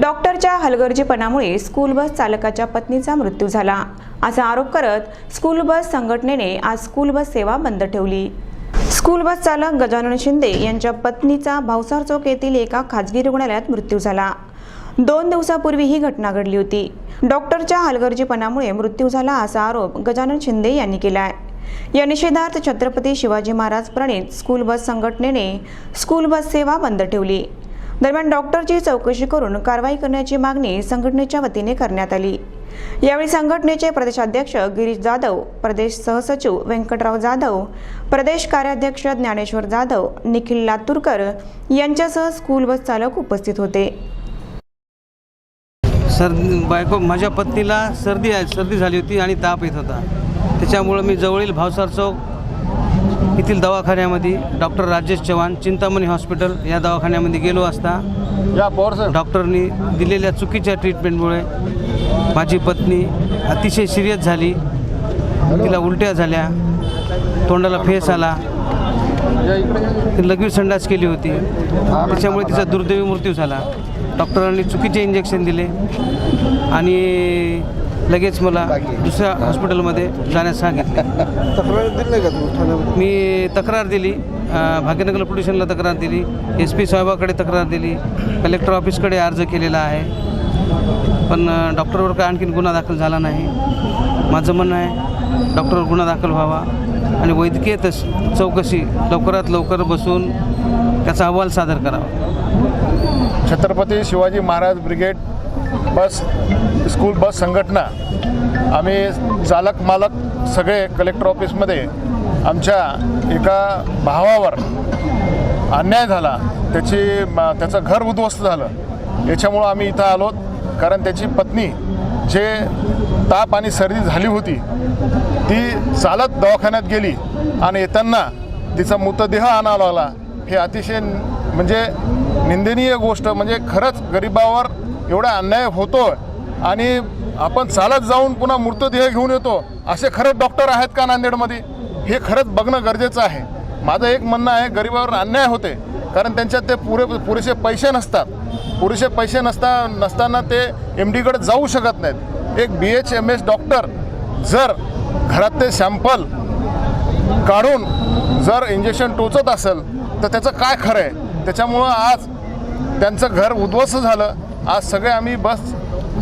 डॉक्टरच्या हलगर्जीपणामुळे school bus चालकाच्या पत्नीचा मृत्यू झाला. असा आरोप करत स्कूल बस संघटनेने आज स्कूल बस सेवा बंद ठेवली. स्कूल बस चालक गजानन शिंदे यांच्या पत्नीचा भावसार चौक येथील एका खाजगी रुग्णालयात मृत्यू झाला. दोन दिवसापूर्वी ही घटना घडली होती. डॉक्टरच्या हलगर्जीपणामुळे मृत्यू झाला असा आरोप गजानन शिंदे यांनी केला आहे या निषेधार्थ छत्रपती शिवाजी महाराज प्रणित स्कूल बस संघटनेने स्कूल बस सेवा बंद ठेवली. दरम्यान डॉक्टरची चौकशी करून कारवाई करण्याची मागणी संघटनेच्या वतीने करण्यात आली. यावेळी संघटनेचे प्रदेशाध्यक्ष गिरीश जाधव प्रदेश सहसचिव व्यंकटराव जाधव प्रदेश कार्याध्यक्ष ज्ञानेश्वर जाधव निखिल लातूरकर यांच्यासह स्कूल बस चालक उपस्थित होते. सर बायको माझ्या पत्नीला सर्दी आहे सर्दी झाली होती आणि ताप येत होता. त्याच्यामुळं मी जवळील भावसार चौक येथील दवाखान्यामध्ये डॉक्टर राजेश चव्हाण चिंतामणी हॉस्पिटल या दवाखान्यामध्ये गेलो असता या पवार सर. डॉक्टरनी दिलेल्या चुकीच्या ट्रीटमेंटमुळे माझी पत्नी अतिशय सिरियस झाली. तिला उलट्या झाल्या. तोंडाला फेस आला. लघवी संडास केली होती. त्याच्यामुळे तिचा दुर्दैवी मृत्यू झाला. डॉक्टरांनी चुकीचे इंजेक्शन दिले. आणि लगेच मला दुसऱ्या हॉस्पिटलमध्ये जाण्यास सांगितले. तक्रार दिली नाही का तू ठाण्यामध्ये? मी तक्रार दिली. भाग्यनगर पोलीस स्टेशनला तक्रार दिली. एस पी साहेबाकडे तक्रार दिली. कलेक्टर ऑफिसकडे अर्ज केलेला आहे. पण डॉक्टरवर काय आणखीन गुन्हा दाखल झाला नाही. माझं म्हणणं आहे डॉक्टरवर गुन्हा दाखल व्हावा. आणि वैद्यकीय तस चौकशी लवकरात लवकर बसून त्याचा अहवाल सादर करावा. Chhatrapati Shivaji Maharaj brigade bus school bus संघटना आम्ही चालक मालक सगळे कलेक्टर ऑफिसमध्ये आमच्या एका भावावर अन्याय झाला. त्याची त्याचं घर उद्ध्वस्त झालं. याच्यामुळं आम्ही इथं आलो. कारण त्याची पत्नी जे ताप आणि सर्दी झाली होती ती चालत दवाखान्यात गेली आणि येताना तिचा मृतदेह आणावा लागला हे अतिशय म्हणजे निंदनीय गोष्ट. म्हणजे खरंच गरिबावर एवढा अन्याय होतो आणि आपण चालत जाऊन पुन्हा मृतदेह घेऊन येतो असे खरंच डॉक्टर आहेत का नांदेडमध्ये? हे खरंच बघणं गरजेचं आहे. माझं एक म्हणणं आहे गरिबावर अन्याय होते कारण त्यांच्यात ते पुरे पुरेसे पैसे नसतात. पुरेसे पैसे नसता नसताना ते एम डीकडे जाऊ शकत नाहीत. एक B H M S doctor जर घरात ते सॅम्पल काढून जर इंजेक्शन टोचत असेल तर त्याचं काय खरं आहे? त्याच्यामुळं आज त्यांचं घर उद्ध्वस्त झालं. आज सगळे आम्ही बस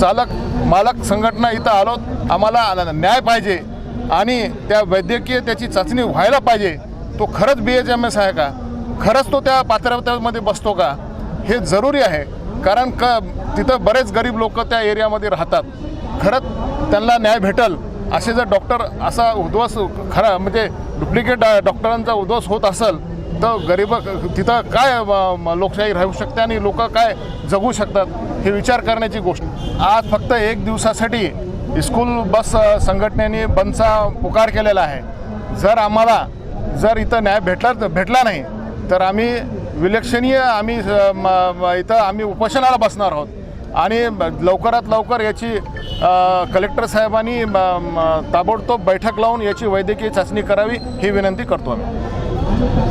चालक मालक संघटना इथं आलो. आम्हाला न्याय पाहिजे आणि त्या वैद्यकीय त्याची चाचणी व्हायला पाहिजे. तो खरंच बी एच एम एस आहे का? खरंच तो त्या पात्रतेमध्ये बसतो का? हे जरुरी आहे. कारण क तिथं बरेच गरीब लोक त्या एरियामध्ये राहतात. खरंच त्यांना न्याय भेटल. असे जर डॉक्टर असा उद्ध्वस खरा म्हणजे डुप्लिकेट डॉक्टरांचा उद्ध्वस होत असेल तर गरीब तिथं काय लोकशाही राहू शकते आणि लोक काय जगू शकतात हे विचार करण्याची गोष्ट. आज फक्त एक दिवसासाठी स्कूल बस संघटनेने बंदचा पुकार केलेला आहे. जर आम्हाला जर इथं न्याय भेटला भेटला नाही तर आम्ही विलक्षणीय आम्ही इथं आम्ही उपोषणाला बसणार आहोत. आणि लवकरात लवकर याची कलेक्टर साहेबांनी ताबडतोब बैठक लावून याची वैद्यकीय चाचणी करावी ही विनंती करतो आम्ही.